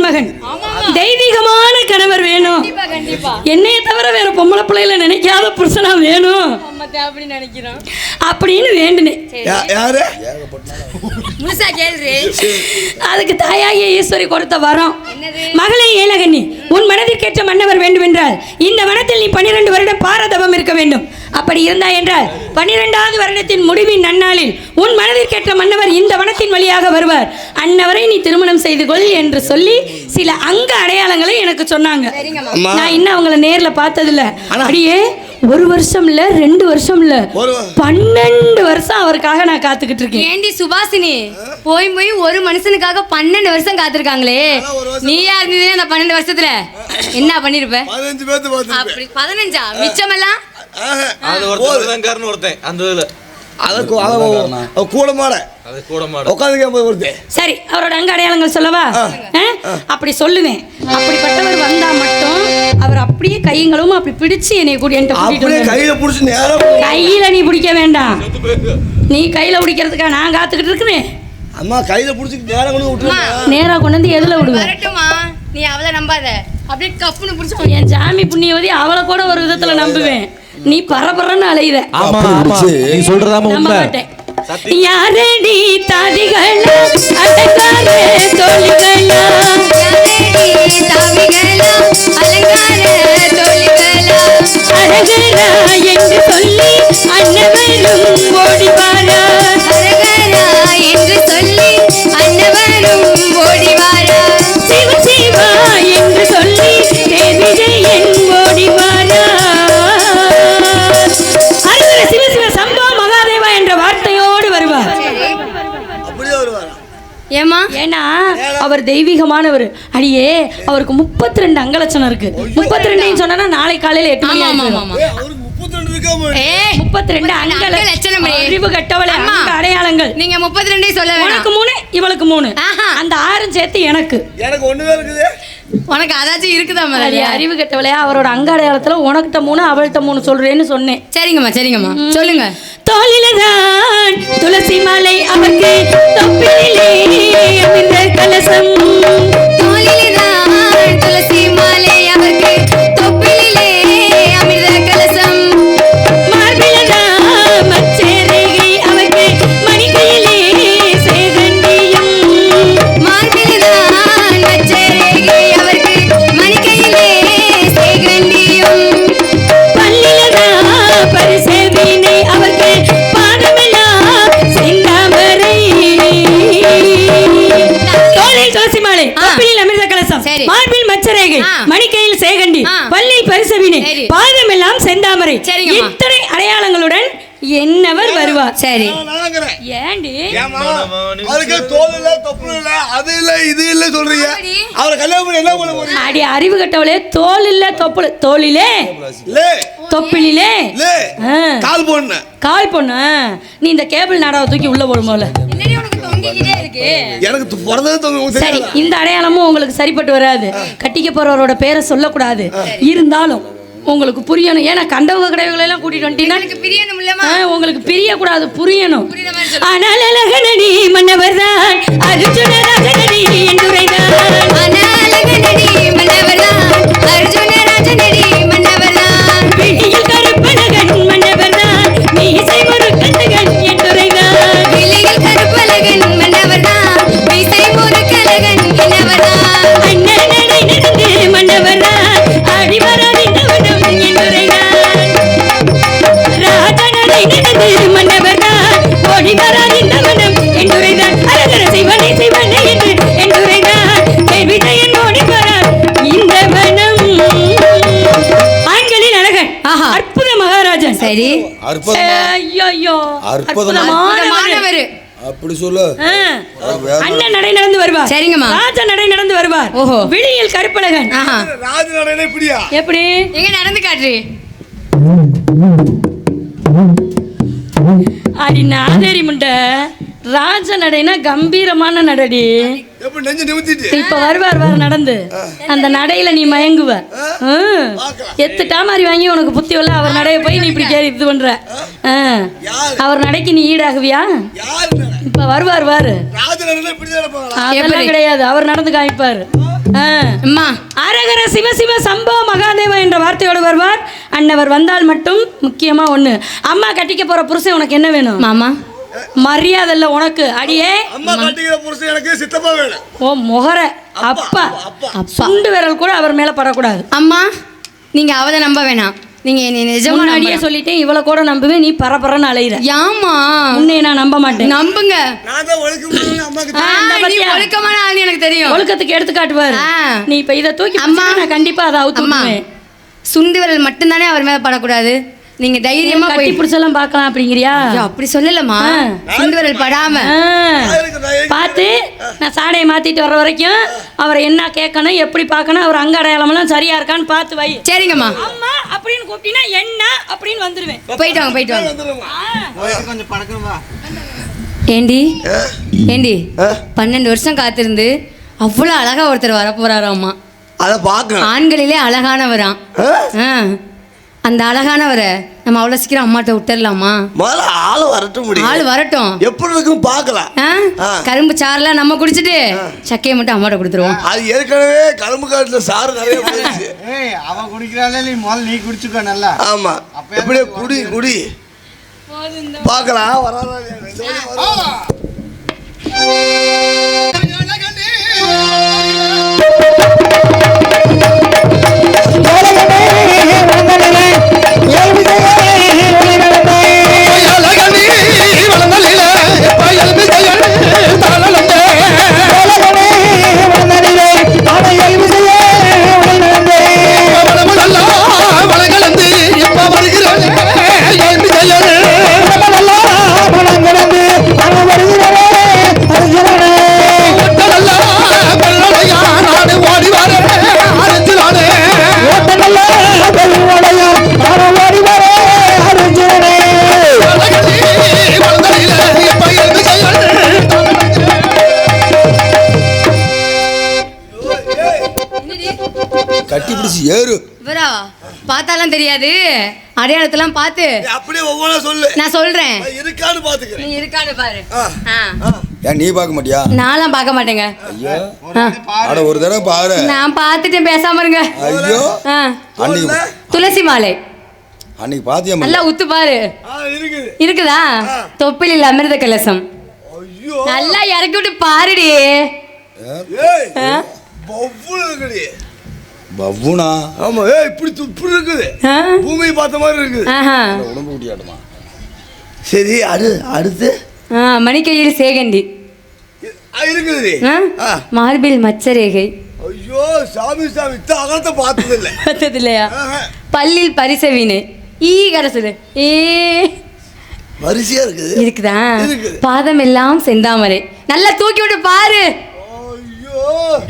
மகன். தெய்வீகமான கணவர் வேணும். என்னைய தவிர வேற பொம்பளை பிள்ளைல நினைக்காத புருஷனா வேணும். நினைக்கிறோம். அப்படின்னு வேண்டுனேன் யா- யாரு? முழுசா கேள்வி அதுக்கு தாயாகிய ஈஸ்வரி கொடுத்த வரம். மகளே ஏலகண்ணி உன் மனதிற்கேற்ற மன்னவர் வேண்டுமென்றால் இந்த வனத்தில் நீ பன்னிரண்டு வருடம் பாரதவம் இருக்க வேண்டும். அப்படி இருந்தாய் என்றால் பன்னிரெண்டாவது வருடத்தின் முடிவின் நன்னாளில் உன் மனதிற்கேற்ற மன்னவர் இந்த வனத்தின் வழியாக வருவார். அன்னவரை நீ திருமணம் செய்து கொள் என்று சொல்லி சில அங்க அடையாளங்களை எனக்கு சொன்னாங்க. நான் இன்னும் அவங்கள நேர்ல பார்த்ததில்ல. அப்படியே ஒரு வருஷம் இல்ல ரெண்டு வருஷம் இல்ல பன்னெண்டு வருஷம் அவருக்காக நான் காத்துக்கிட்டு இருக்கேன். ஏண்டி சுபாசினி போய் போய் ஒரு மனுஷனுக்காக பன்னெண்டு வருஷம் காத்திருக்காங்களே. நீயா இருந்தீங்கன்னா அந்த பன்னெண்டு வருஷத்துல? என்ன பண்ணிருப்ப? அப்படி பதினஞ்சா? மிச்சமெல்லாம்? ஒருத்தன் அந்த சரி அவரோட அங்க அடையாளங்கள் சொல்லவா? ஆ? அப்படி சொல்லுவேன் அப்படிப்பட்டவர் வந்தா மட்டும் அவர் அப்படியே கையங்களும் அப்படி பிடிச்சு என்னை கூட்டி என்கிட்ட. கையில புடிச்சு நேரம் கையில நீ பிடிக்க வேண்டாம். நீ கையில பிடிக்கிறதுக்கா நான் காத்துக்கிட்டு இருக்கிறேன் அம்மா கையில புடிச்சு நேரம் கொண்டு விட்டுருங்க. நேரா கொண்டு வந்து எதுல விடுவேன் வரட்டுமா நீ அவளை நம்பாத. அப்படியே கப்புன்னு புடிச்சு என் ஜாமி புண்ணியவதி அவளை கூட ஒரு விதத்துல நம்புவேன். நீ பரபரன்னு அலையுத ஆமா ஆமா. நீ சொல்றதாம நம்ப உண்மை மாட்டேன் யாரடி தாதிகளா அடங்காத தோழிகளா. அழகரா அவர் தெய்வீகமானவர். அடியே அவருக்கு முப்பத்தி ரெண்டு அங்கலட்சணம் இருக்கு. முப்பத்தி ரெண்டையும் சொன்னா நாளை காலையில எட்டு மணி அவருக்கு முப்பத்தி ரெண்டு இருக்காம ஏய் முப்பத்தி ரெண்டு அங்க லட்சணம் அங்கல இல்லையே. அறிவு கட்டவளை அடையாளங்கள். நீங்க முப்பத்தி ரெண்டே சொல்ல உனக்கு வேணாம் மூணு இவளுக்கு மூணு. அந்த ஆறும் சேர்த்து எனக்கு. எனக்கு ஒண்ணுதான் இருக்குது. உனக்கு அதாச்சும் இருக்குதா முதல்ல அறிவு கட்டவளையா அவரோட அங்க அடையாளத்துல உனக்கிட்ட மூணு அவள்கிட்ட மூணு சொல்றேன்னு சொன்னேன். சரிங்கம்மா சரிங்கம்மா. சொல்லுங்க. தோளிலதான் துளசி மாலை அவருக்கு தொப்பிலே அமிர்த கலசம். ஆ. மணிக்கையில் சேகண்டி. பல்லில் பரிசவினை சரி. பாதமெல்லாம் செந்தாமரை. இத்தனை அடையாளங்களுடன் என்னவர் வருவார்? சரி. ஏண்டி? அதுக்கு தோல் இல்ல தொப்புள் இல்ல அது இல்ல இது இல்ல சொல்றீங்க. அப்படி? அவரை கல்யாணம் பண்ணி என்ன பண்ண போறீங்க? அடி அறிவு கட்டவளே தோல் இல்ல தொப்புள் தோளிலே. லே. தொப்பிலே. கால் போடுன கால் பொண்ணு. நீ இந்த கேபிள் நாடாவை தூக்கி உள்ள போடும் போல உனக்கு தொங்கிக்கிட்டே எனக்கு. பிறந்தது சரி? இந்த அடையாளமும் உங்களுக்கு சரிப்பட்டு வராது. கட்டிக்க போறவரோட பேரை சொல்லக்கூடாது. இருந்தாலும் உங்களுக்கு புரியணும். ஏன்னா கண்டவங்க கடைவுகளை எல்லாம் கூட்டிட்டு வந்துட்டீங்கன்னா எனக்கு பிரியணும் இல்லம்மா. ஆ, உங்களுக்கு பிரியக்கூடாது புரியணும். புரியுற மாதிரி சொல்லு. ஆனால் அழகனடி மன்னவர் தான் அர்ஜுன ராஜனடி என்றுரைதான் அனலகனடி மன்னவர்தான். அர்ஜுன அற்புதமானவர். அப்படி சொல்லு. அண்ணன் நடை நடந்து வருவார். சரிங்கம்மா. ராஜா நடை நடந்து வருவார். ஓஹோ. விழியில் கருப்பழகன். ராஜ நடனே இப்படியா? எப்படி? எங்க நடந்து காட்டு அடி நாதேரி முண்டை. ராஜ நடைனா கம்பீரமான நடடி. எப்படி நெஞ்சு நிமித்திட்டு? இப்ப வருவார் வர நடந்து. அந்த நடையில நீ மயங்குவ. ம். எத்துட்டா மாதிரி வாங்கி உனக்கு புத்தி வரல அவர் நடைய போய் நீ இப்படி கேரி இது பண்ற? அவர் நடைக்கு நீ ஈடாகுவியா? இப்ப வருவார் வாரு அதெல்லாம்? கிடையாது. அவர் நடந்து காமிப்பாரு. ஆ. அம்மா. அரகர சிவ சிவ சம்போ மகாதேவா என்ற வார்த்தையோடு வருவார். அன்னவர் வந்தால் மட்டும் முக்கியமா ஒண்ணு. அம்மா கட்டிக்க போற புருஷன் உனக்கு என்ன வேணும்? மாமா. மரியாதை இல்ல உனக்கு. அடியே. அம்மா கட்டிக்கிற புருஷன் எனக்கு சித்தப்பா வேணும். ஓ முகர. அப்பா அப்பா. சுண்டு விரல் கூட அவர் மேல படக்கூடாது. அம்மா நீங்க அவதை நம்ப வேணாம். நீங்க என்னை நிஜமா முன்னாடியே நம்பலாம். சொல்லிட்டேன் இவளை கூட நம்புவேன் நீ பரபரன்னு அலையிற. ஏம்மா? உன்னை நான் நம்ப மாட்டேன். நம்புங்க? ஒழுக்கமான ஆள் எனக்கு தெரியும். ஒழுக்கத்துக்கு எடுத்துக்காட்டுவார் ஆ. நீ இப்ப இதை தூக்கி அம்மா. நான் கண்டிப்பா அதை அவுத்து அம்மா. விட்டுருவேன். சுண்டு விரல் மட்டும்தானே அவர் மேல படக்கூடாது? நீங்க தைரியமா கட்டி போய் பிடிச்செல்லாம் பார்க்கலாம் அப்படிங்கிறியா? அப்படி சொல்லலம்மா. விரல் படாம. பார்த்து நான் சாடையை மாத்திட்டு வர்ற வரைக்கும் அவரை என்ன கேட்கணும் எப்படி பார்க்கணும் அவர் அங்க அடையாளமெல்லாம் சரியா இருக்கான்னு பார்த்து வை. சரிங்கம்மா. அம்மா அப்படின்னு கூப்பிட்டீங்கன்னா என்ன அப்படின்னு வந்துருவேன். போயிட்டு வாங்க போயிட்டு வாங்க. வந்துடும்மா. ஏண்டி? ஏண்டி? பன்னெண்டு வருஷம் காத்திருந்து அவ்வளோ அழகா ஒருத்தர் வர போறாராம்மா அதை பார்க்கணும். ஆண்களிலே அழகானவராம். ஆ. அந்த அழகானவரை நம்ம அவ்வளோ சீக்கிரம் அம்மாட்ட விட்டுறலாமா முதல்ல ஆள் வரட்டும் ஆள் வரட்டும். எப்படி இருக்கும் பார்க்கலாம். கரும்பு சாறுலாம் நம்ம குடிச்சிட்டு சக்கையை மட்டும் அம்மாட்ட கொடுத்துருவோம். அது ஏற்கனவே கரும்பு காட்டுல சாறு நிறைய போயிடுச்சு. ஏய் அவன் குடிக்கிறாளே நீ முதல்ல நீ குடிச்சுக்கோ நல்லா. ஆமா. எப்படியே குடி குடி. பார்க்கலாம். வராதா ரெண்டு பேரும் அடையாளத்தெல்லாம் பார்த்து அப்படியே ஒவ்வொன்றா சொல்லு. நான் சொல்றேன். இருக்கான்னு பாத்துக்கிறேன் நீ இருக்கான்னு பாரு. ஏன் நீ பார்க்க மாட்டியா? நான்லாம் பார்க்க மாட்டேங்க. ஐயோ. அட ஒரு தடவை பாரு. நான் பார்த்துட்டேன் பேசாம இருங்க. ஐயோ. அன்னைக்கு துளசி மாலை. அன்னைக்கு பாத்தியா நல்லா உத்து பாரு. ஆ இருக்குது. இருக்குதா? தொப்பிலில் அமிர்த கலசம். நல்லா இறக்கி விட்டு பாருடி. ஏய் பவ்வுனா ஆமா ஏய் இப்படி து- இப்படி இருக்குது? பூமி பார்த்த மாதிரி இருக்குது. உடம்பு குட்டியாட்டுமா? சரி அடு அடுத்து? ஆ, மணிக்கையில் சேகண்டி இருக்குது. மார்பில் மச்சரேகை. ஐயோ சாமி சாமி இத்த அகலத்தை பார்த்தது இல்ல பார்த்தது இல்லையா. பல்லில் பரிசவினை ஈ கரை சொல்லு. ஏ. வரிசையா இருக்குது? இருக்குதா. பாதம் எல்லாம் செந்தாமரை. நல்லா தூக்கி விட்டு பாரு.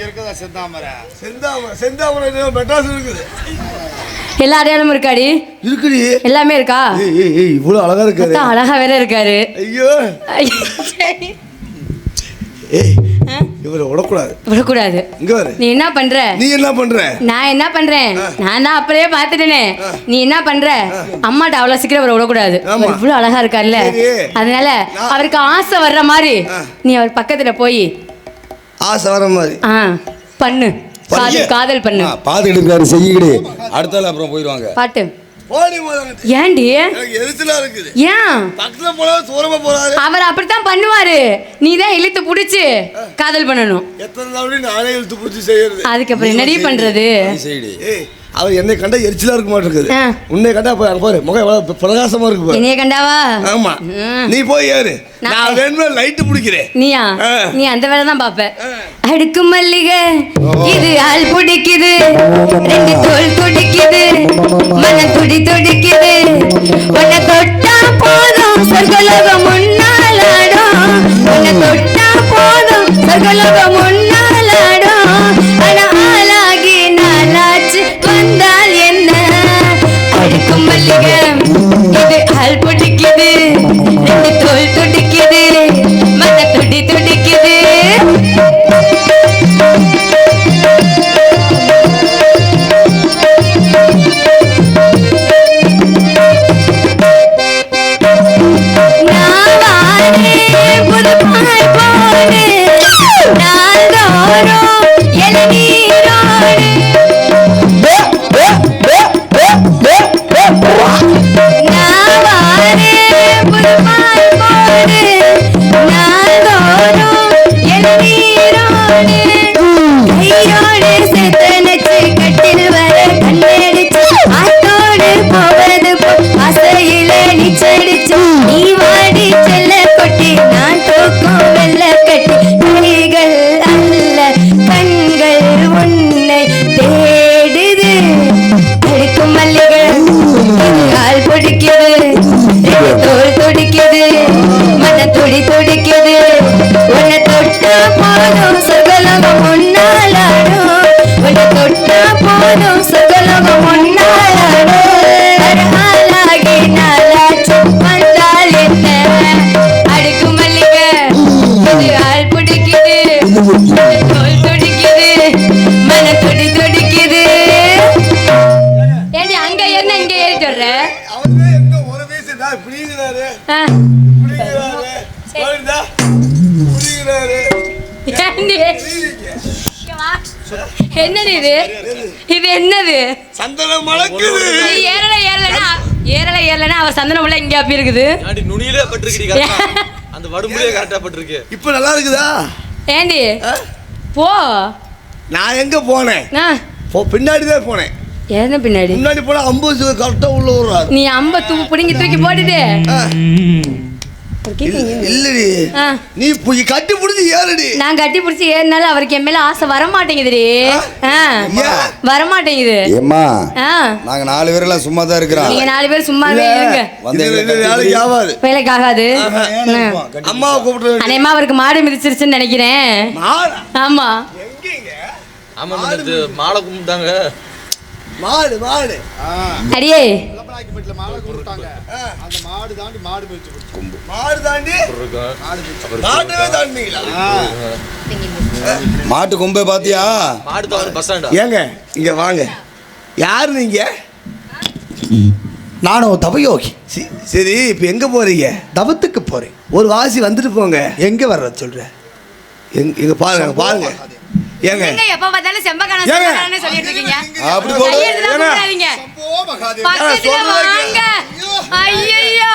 இருக்கதா செந்தாமரை. செந்தாமரை செந்தாமரை மெட்ராஸ் இருக்குது. எல்லா அடையாளமும் இருக்காடி? இருக்குடி. எல்லாமே இருக்கா? ஏய் ஏய் ஏய் இவ்வளவு அழகா இருக்காரு. அழகா வேற இருக்காரு. ஐயோ. ஏய் இவரை விடக்கூடாது. விடக்கூடாது. இங்க வரு. நீ என்ன பண்ற? நீ என்ன பண்ற? நான் என்ன பண்றேன் நான் தான் அப்படியே பார்த்துட்டேனே. நீ என்ன பண்ற? அம்மாட்ட அவ்வளவு சீக்கிரம் அவரை விடக்கூடாது. இவ்வளவு அழகா இருக்கார்ல சரி. அதனால அவருக்கு ஆசை வர்ற மாதிரி நீ அவர் பக்கத்துல போய் ஆசை வர மாதிரி. ஆ பண்ணு. காதல் காதல் பண்ணு. பார்த்துக்கிட்டு இருக்காரு செய்யிக்கிடு அடுத்தால அப்புறம் போயிடுவாங்க. பாட்டு. எனக்கு எரிச்சலா இருக்குது. ஏன்? பக்கத்துல போனா தூரமா போறாரு. அவர் அப்படித்தான் பண்ணுவாரு. நீ தான் இழுத்து புடிச்சு காதல் பண்ணணும். எத்தனை நாள் நானே இழுத்து பிடிச்சி செய்யறது? அதுக்கப்புறம் என்னடி பண்றது? செய்யிடு. அவர் என்னை கண்டா எரிச்சலா இருக்க மாட்டிருக்குது. உன்னை கண்டா போய் பாரு முகம் எவ்வளவு பிரகாசமா இருக்கு என்னைய கண்டாவா? ஆமா. நீ போய் ஏறு. நான் வேணுமே லைட்டு பிடிக்கிறேன். நீயா. நீ அந்த வேலை தான் பாப்ப அடுக்கு மல்லிகை இது ஆள் பிடிக்குது. ரெண்டு தோல் துடிக்குது மன துடி துடிக்குது. உன்னை தொட்டா போதும் சொர்க்கலோகம் முன்னாலாடும். உன்னை தொட்டா போதும் சொர்க்கலோகம் முன்னாலாடும். சந்தனம் உள்ள இங்க அப்படி இருக்குது. ஆண்டி நுனியிலே பட்டிருக்கீங்க அந்த வடுமுறையே கரெக்டா பட்டிருக்கு. இப்போ நல்லா இருக்குதா? ஏண்டி? போ. நான் எங்க போனேன்? ஆ, போ பின்னாடி தான் போனேன். என்ன பின்னாடி? முன்னாடி போனா ஐம்பது கரெக்டா உள்ள விடுறாரு. நீ அம்ப தூ பிடிங்கி தூக்கி போட்டுட்டு. இல்லடி. நீ போய் கட்டி பிடிச்சி ஏறடி. நான் கட்டி பிடிச்சி ஏறினாலும் அவருக்கு என் மேல ஆசை வர மாட்டேங்குதுடி? வர மாட்டேங்குது ஏம்மா? ஆ, நாங்க நாலு பேரெல்லாம் சும்மா தான் இருக்கிறோம். நீங்க நாலு பேர் சும்மாவே இல்ல. இருங்க. வேலைக்கு ஆகாது. வேலைக்கு ஆகாது அம்மாவை கூப்பிட்டு அநேகமா அவருக்கு மாடு மிதிச்சிருச்சுன்னு நினைக்கிறேன். ஆமா. ஆமா மாலை கும்பிட்டாங்க. மாடு மாடு. அடியே. மாலை கொடுத்தாங்க. அந்த மாடு தாண்டி மாடு போயிடுச்சு கொம்பு மாடு தாண்டி இருக்கும் மாட்டவே தாண்டிங்களா மாட்டு கொம்பை பாத்தியா? மாடு தவறு பஸ் ஸ்டாண்டா ஏங்க இங்க வாங்க. யாரு நீங்க நானும் தவயோகி சரி இப்போ எங்க போறீங்க? தவத்துக்கு போறேன். ஒரு வாசி வந்துட்டு போங்க. எங்க வர்ற சொல்ற? எங்க இங்க பாருங்க பாருங்க. ஏங்க. எங்க எப்ப பார்த்தாலும் செம்பகான. செம்பகானே சொல்லிட்டு இருக்கீங்க அப்படி போடு கையெழுத்து தான் கூப்பிடாதீங்க. பக்கத்துல வாங்க. ஐயோ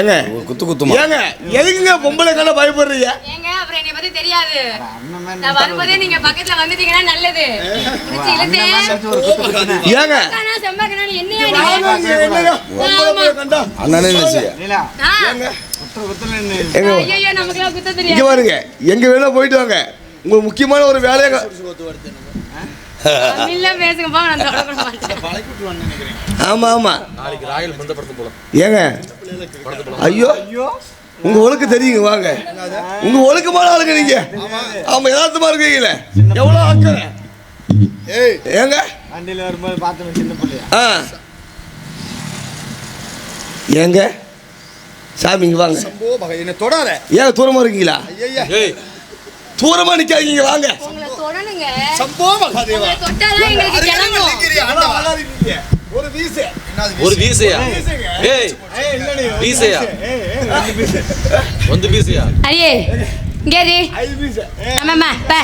ஏங்க குத்து குத்துமா? ஏங்க எதுக்குங்க பொம்பளை கண்ட பயப்படுறீங்க? ஏங்க அப்புறம் என்னை பத்தி தெரியாது. நான் வரும்போதே நீங்க பக்கத்துல வந்துட்டீங்கன்னா நல்லது. ஏங்க. செம்பகானா, என்னையா நீங்க? அண்ணனே நினைச்சிய இங்க பாருங்க எங்க வேணா போயிட்டு வாங்க. உங்களுக்கு முக்கியமான ஒரு வேலையை ஆமா ஆமா. ஏங்க? ஐயோ. உங்க ஒழுக்கு தெரியுங்க வாங்க. உங்க ஒழுக்கமான ஆளுங்க நீங்க. ஆமா யதார்த்தமா இருக்கீங்களே. எவ்வளவு ஏய். ஏங்க? வண்டியில வரும்போது பார்த்தோம் சின்ன பிள்ளையா? ஆ. ஏங்க? சாமி இங்க வாங்க. என்ன தொடாத. ஏன் தூரமா இருக்கீங்களா? ஐயா ஏய். தூரமா நிக்காதீங்க வாங்க. சம்போ மகாதேவா ஒரு வீசு. ஒரு வீசையா? ஏய். வீசையா? ಒಂದು வீசையா? ஆமாம்மா பே.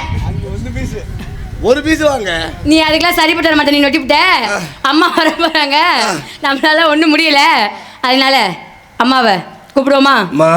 ஒரு பீஸ் வாங்க. நீ அதுக்கெல்லாம் சரிப்பட்டு வர மாட்டே நீ நொட்டிவிட்ட அம்மா வர போறாங்க. நம்மளால ஒன்றும் முடியல. அதனால அம்மாவை. கூப்பிடுவோமா மா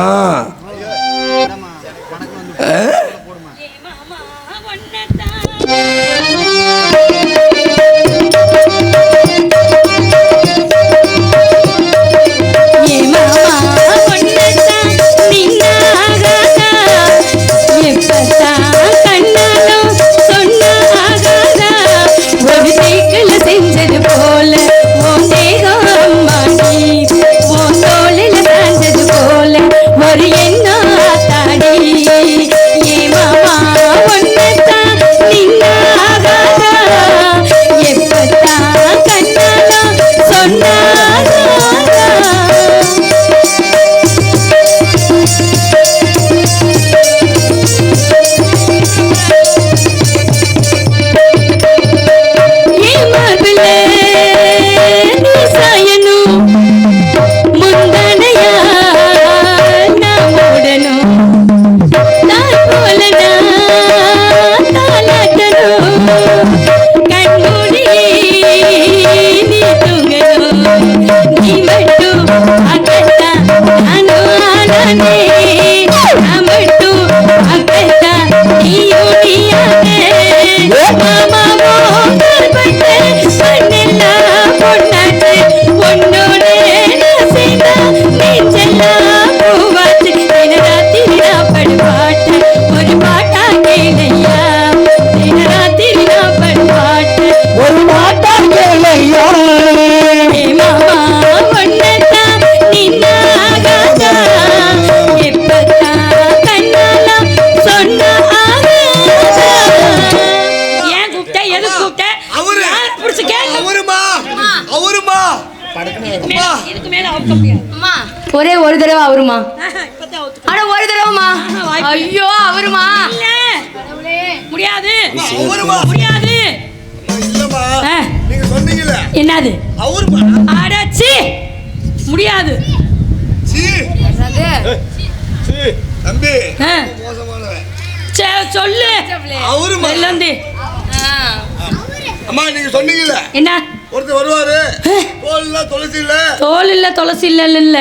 ஒரே ஒரு தடவை அவருமா. அட ஒரு தடவைமா. ஐயோ அவருமா? முடியாது? முடியாது. என்னது? அவருமா? அடச்சி முடியாது. சீ. அது சீ. தம்பி. சொல்லு. ஆ. அம்மா நீங்க சொன்னீங்கல்ல. என்ன? ஒருத்தர் வருவாரு. தோல்ல துளசி இல்ல தோல் இல்ல. துளசி இல்ல இல்ல இல்ல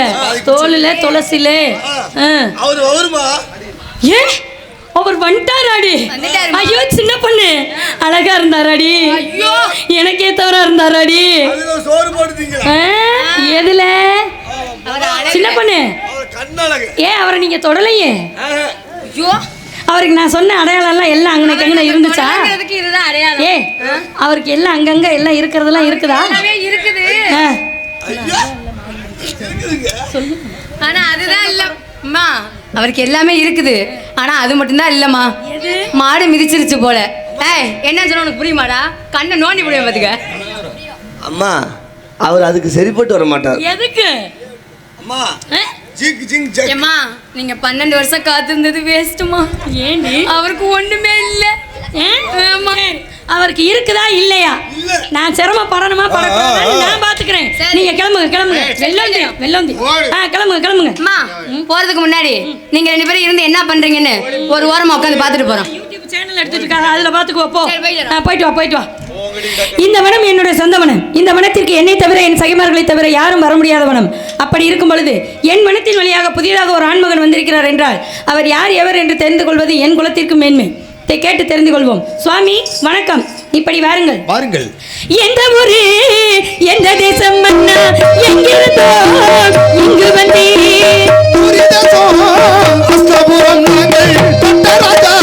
தோல் இல்ல துளசி இல்ல ஆ. அவரு அவருமா ஏ? அவர் வந்துட்டாராடி. ஐயோ சின்ன பொண்ணு. அழகா இருந்தாராடி. ஐயோ. எனக்கு ஏத்தவரா இருந்தாராடி சோறு ஆ, எதுல. சின்ன பொண்ணு. ஏன் அவரை நீங்க தொடலையே. ஐயோ. அவருக்கு நான் சொன்ன அடையாளம் எல்லாம் எல்லாம் அங்கனக்கு அங்கன இருந்துச்சா? இதுதான் அடையாளம். ஏ அவருக்கு எல்லாம் அங்கங்க எல்லாம் இருக்கிறதெல்லாம் இருக்குதா? இருக்குது. ஆனா அதுதான் இல்ல அம்மா. அவருக்கு எல்லாமே இருக்குது. ஆனா அது மட்டும்தான் இல்லம்மா. மாடு மிதிச்சிருச்சு போல. ஏய் என்ன சொல்ல உனக்கு புரியுமாடா? கண்ணை நோண்டி முடியும் பாத்துக்க. அம்மா அவர் அதுக்கு சரிப்பட்டு வர மாட்டார். எதுக்கு? அம்மா ஆ? ஜிங் ஜிங் ஜக். ஏம்மா நீங்க பன்னெண்டு வருஷம் காத்திருந்தது வேஸ்ட்டுமா ஏண்டி? அவருக்கு ஒண்ணுமே இல்ல. அவருக்கு இருக்குதா இல்லையா? இல்ல. நான் சிரமப்படணுமா படக்கூடாது? நான் பாத்துக்கிறேன். நீங்க கிளம்புங்க கிளம்புங்க. வெள்ளோந்தி வெள்ளோந்தி. ஆ கிளம்புங்க கிளம்புங்க. அம்மா போறதுக்கு முன்னாடி நீங்க ரெண்டு பேரும் இருந்து என்ன பண்றீங்கன்னு ஒரு ஓரமா உட்காந்து பாத்துட்டு போறோம். யூடியூப் சேனல் எடுத்துட்டு இருக்காங்க. அதுல பாத்துக்கோ போ. போயிட்டு வா போயிட்டு வா. இந்த வனம் என்னுடைய சொந்த வனம். இந்த வனத்திற்கு என்னை தவிர என் சகைமார்களை தவிர யாரும் வர முடியாத வனம். அப்படி இருக்கும் பொழுது என் வனத்தின் வழியாக புதியதாக ஒரு ஆண்மகன் வந்திருக்கிறார் என்றால் அவர் யார் எவர் என்று தெரிந்து கொள்வது என் குலத்திற்கு மேன்மை. இதை கேட்டு தெரிந்து கொள்வோம். சுவாமி வணக்கம். இப்படி வாருங்கள். வாருங்கள். எந்த ஊரு? எந்த தேசம் மன்னா எங்கிருந்தோ இங்கு வந்தேன் துரிதசோம் அஸ்தபுரம் நாங்கள் தொட்ட ராஜா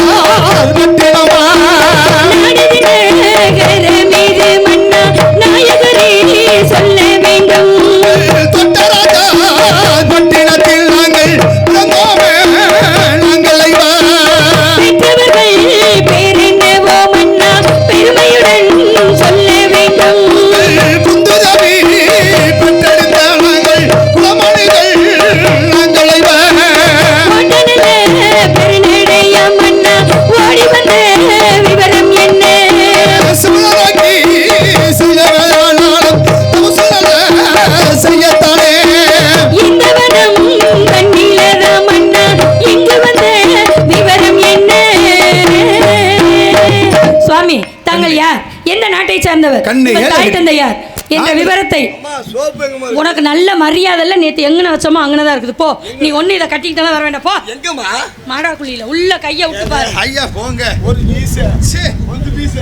இருக்கு? உனக்கு நல்ல மரியாதை இல்ல நேத்து எங்கன வச்சோமோ அங்கனதான் இருக்குது. போ. நீ ஒண்ணு இதை கட்டிக்கிட்டு வர வேண்டாம். போ. எங்கம்மா? மாடாக்குழியில உள்ள கைய விட்டு பாரு. ஐயா போங்க. ஒரு பீஸ் சே. கொஞ்சம் பீஸ்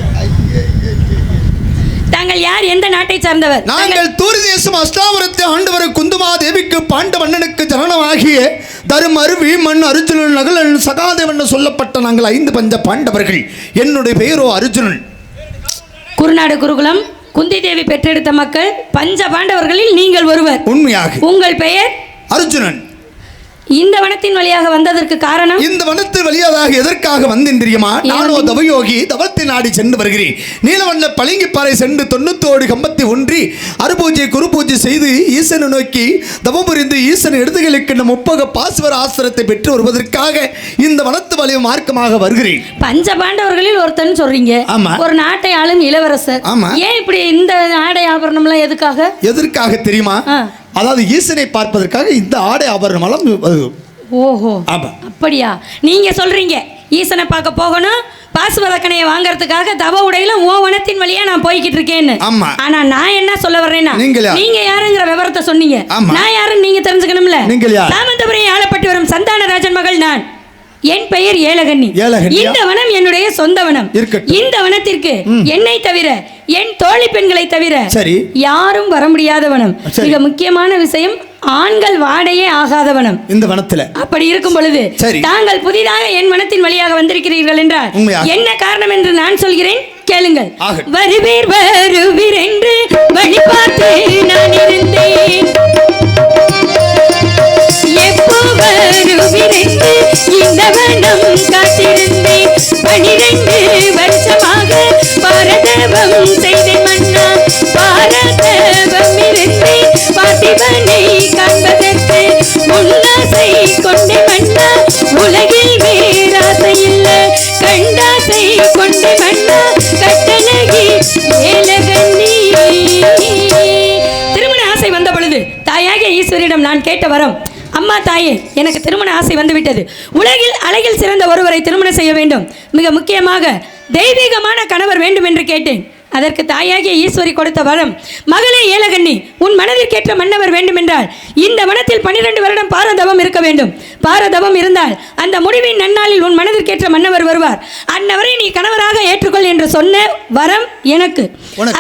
தாங்கள் யார்? எந்த நாட்டை சார்ந்தவர்? நாங்கள் தூரி தேசம் அஷ்டாபுரத்தை ஆண்டவர் குந்துமா தேவிக்கு பாண்ட மன்னனுக்கு ஜனனமாகிய தருமரு வீமன் அர்ஜுனன் நகலன் சகாதேவன் சொல்லப்பட்ட நாங்கள் ஐந்து பஞ்ச பாண்டவர்கள். என்னுடைய பெயரோ அர்ஜுனன் குருநாடு குருகுலம். குந்தி தேவி பெற்றெடுத்த மக்கள் பஞ்ச பாண்டவர்களில் நீங்கள் ஒருவர். உண்மையாக. உங்கள் பெயர்? அர்ஜுனன். இந்த வனத்தின் வழியாக வந்ததற்கு காரணம்? இந்த வனத்து வழியாக எதற்காக வந்தேன் தெரியுமா? நானோ தவயோகி தவத்தை நாடி சென்று வருகிறேன். நீலவண்ண பளிங்கிப்பாறை சென்று தொண்ணூத்தோடு கம்பத்தை ஒன்றி அருபூஜை குரு பூஜை செய்து ஈசனை நோக்கி தவம் புரிந்து ஈசன் இடதுகளுக்கு முப்பக பாஸ்வர ஆசிரத்தை பெற்று வருவதற்காக இந்த வனத்து வழிய மார்க்கமாக வருகிறேன். பஞ்ச பாண்டவர்களில் ஒருத்தன் சொல்றீங்க. ஆமா. ஒரு நாட்டை ஆளும் இளவரசர். ஆமா. ஏன் இப்படி இந்த ஆடை ஆபரணம்லாம் எதுக்காக? எதற்காக தெரியுமா. அதாவது ஈசனை பார்ப்பதற்காக இந்த ஆடை ஆபரணமெல்லாம். ஓஹோ ஆமா அப்படியா நீங்க சொல்றீங்க ஈசனை பார்க்க போகணும் பாசுவதக்கனையை வாங்குறதுக்காக தவ உடையில ஓ வனத்தின் வழியா நான் போய்கிட்டு இருக்கேன்னு ஆமா. ஆனா நான் என்ன சொல்ல வர்றேன்னா நீங்கள்? நீங்க யாருங்கிற விவரத்தை சொன்னீங்க. நான் யாருன்னு நீங்க தெரிஞ்சுக்கணும்ல நீங்கள் யார்? சாமந்தபுரம் ஆளப்பட்டு வரும் சந்தானராஜன் மகள் நான் என் பெயர் ஏலகன்னி ஏலகன்னியா? இந்த வனம் என்னுடைய சொந்த வனம். இந்த வனத்திற்கு என்னை தவிர என் தோழி பெண்களை தவிர சரி. யாரும் வர முடியாத வனம். மிக முக்கியமான விஷயம் ஆண்கள் வாடையே ஆகாத வனம் இந்த வனத்துல அப்படி இருக்கும் பொழுது. தாங்கள் புதிதாக என் மனத்தின் வழியாக வந்திருக்கிறீர்கள் என்றால். என்ன காரணம் என்று நான் சொல்கிறேன் கேளுங்கள். வருவீர் வருவீர் என்று வழி பார்த்து நான் இருந்தேன் இந்த வனம் காத்திருந்தேன் பனிரெண்டு வருஷமாக பாரதவம் செய்த மன்னா பாரதவம் இருந்தேன் பார்த்திபனை காண்பதற்கு உன்னாசை கொண்டே மன்னா உலகில் வேறாசை இல்ல கண்டாசை கொண்டே மன்னா கட்டழகி ஏலகண்ணி. திருமண ஆசை வந்த பொழுது தாயாக ஈஸ்வரிடம் நான் கேட்ட வரம் அம்மா தாயே எனக்கு திருமண ஆசை வந்துவிட்டது. உலகில் அழகில் சிறந்த ஒருவரை திருமணம் செய்ய வேண்டும். மிக முக்கியமாக தெய்வீகமான கணவர் வேண்டும் என்று கேட்டேன். அதற்கு தாயாகிய ஈஸ்வரி கொடுத்த வரம் மகளே ஏலகண்ணி உன் மனதிற்கேற்ற மன்னவர் வேண்டுமென்றால் இந்த வனத்தில் பன்னிரண்டு வருடம் பாரதவம் இருக்க வேண்டும். பாரதவம் இருந்தால் அந்த முடிவின் நன்னாளில் உன் மனதிற்கேற்ற மன்னவர் வருவார். அந்நவரை நீ கணவராக ஏற்றுக்கொள் என்று சொன்ன வரம் எனக்கு.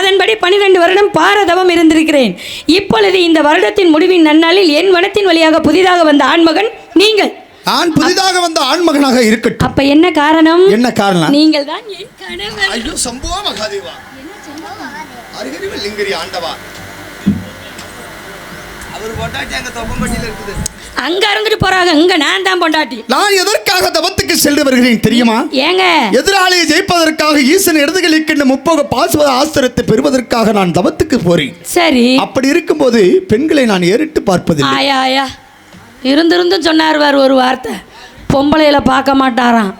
அதன்படி பன்னிரண்டு வருடம் பாரதவம் இருந்திருக்கிறேன். இப்பொழுது இந்த வருடத்தின் முடிவின் நன்னாளில் என் வனத்தின் வழியாக புதிதாக வந்த ஆண்மகன் நீங்கள். நான் புதிதாக வந்த ஆண்மகனாக இருக்கட்டும். அப்ப என்ன காரணம்? என்ன காரணம்? நீங்கள் தான் என் கணவர். ஐயோ சம்புவா மகாதேவா. அருகறிவு லிங்கரி ஆண்டவா. அவர் பொட்டாட்டி அங்க தொப்பம்பட்டியில இருக்குது. அங்க இருந்துட்டு போறாங்க இங்க நான் தான் பொண்டாட்டி. நான் எதற்காக தவத்துக்கு சென்று வருகிறேன் தெரியுமா? ஏங்க? எதிராளியை ஜெயிப்பதற்காக ஈசன் இடதுகளிக்கின்ற முப்போக பாசுவத ஆஸ்திரத்தை பெறுவதற்காக நான் தவத்துக்கு போறேன். சரி. அப்படி இருக்கும்போது பெண்களை நான் ஏறிட்டு பார்ப்பதில்லை. ஆயா ஆயா. இருந்திருந்தும் சொன்னார் வார் ஒரு வார்த்தை. பொம்பளையில பார்க்க மாட்டாராம்.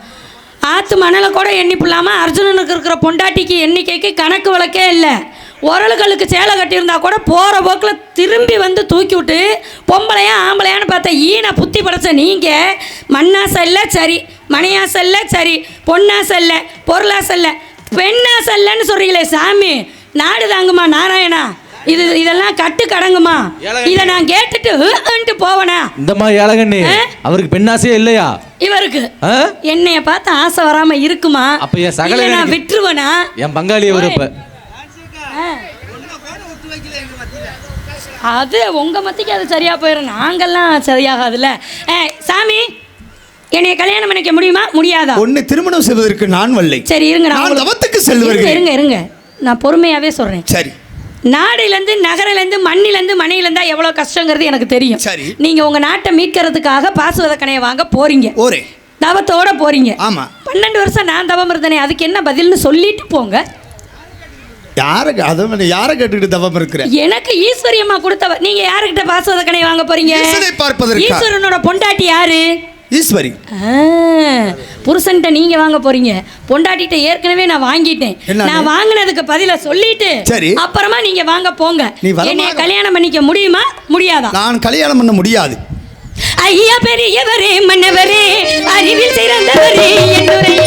ஆத்து மணலை கூட எண்ணிப்பில்லாம அர்ஜுனனுக்கு இருக்கிற பொண்டாட்டிக்கு எண்ணிக்கைக்கு கணக்கு வழக்கே இல்லை. உரலுகளுக்கு சேலை கட்டியிருந்தா கூட போகிற போக்கில் திரும்பி வந்து தூக்கி விட்டு பொம்பளையா ஆம்பளையான்னு பார்த்த ஈன புத்தி படைச்ச நீங்கள் மண்ணாசை இல்லை சரி. மணியாசை இல்லை சரி. பொன்னாசை இல்லை பொருளாசை இல்லை பெண்ணாசை இல்லைன்னு சொல்கிறீங்களே சாமி. நாடு தாங்குமா நாராயணா? இது இதெல்லாம் கட்டு கடங்குமா? இதை நான் கேட்டுட்டு போவனா? இந்த மாதிரி ஏழகண்ணி? அவருக்கு பெண்ணாசையே இல்லையா? இவருக்கு? என்னைய பார்த்து ஆசை வராம இருக்குமா? அப்ப என் சகல நான் விட்டுருவனா? என் பங்காளி இப்ப அது உங்க மத்திக்கு அது சரியா போயிடும் நாங்கெல்லாம் சரியாகாதுல்ல. ஏ சாமி என்னைய கல்யாணம் பண்ணிக்க முடியுமா? முடியாதா? ஒன்னு திருமணம் செய்வதற்கு நான் வல்லை. சரி இருங்க நான் தவத்துக்கு சென்று இருங்க இருங்க நான் பொறுமையாவே சொல்றேன். சரி. நாடுலேருந்து நகரிலேருந்து மண்ணிலேருந்து மனையிலேருந்தா எவ்வளோ கஷ்டங்கிறது எனக்கு தெரியும். சரி. நீங்க உங்க நாட்டை மீட்கிறதுக்காக பாசுவத கணையை வாங்க போறீங்க. ஓரே. தவத்தோட போறீங்க. ஆமா. பன்னெண்டு வருஷம் நான் தவம் இருந்தேனே அதுக்கு என்ன பதில்னு சொல்லிட்டு போங்க. யாரை அதை யாரை கேட்டுக்கிட்டு தவம் இருக்கிற? எனக்கு ஈஸ்வரி அம்மா கொடுத்தவ. நீங்க யாருக்கிட்ட பாசுவத கணை வாங்க போறீங்க? ஈசனை பார்ப்பதற்கா? ஈஸ்வரனோட பொண்டாட்டி யாரு? ஈஸ்வரி. ஆ, புருஷன்ட்ட நீங்க வாங்க போறீங்க. பொண்டாட்டிட்ட ஏற்கனவே நான் வாங்கிட்டேன்? நான் வாங்கினதுக்கு பதில சொல்லிட்டு சரி. அப்புறமா நீங்க வாங்க போங்க. என்னைய கல்யாணம் பண்ணிக்க முடியுமா? முடியாதா? நான் கல்யாணம் பண்ண முடியாது. ஐயா பெரியவரே மன்னவரே அறிவில் சிறந்தவரே என்னுடைய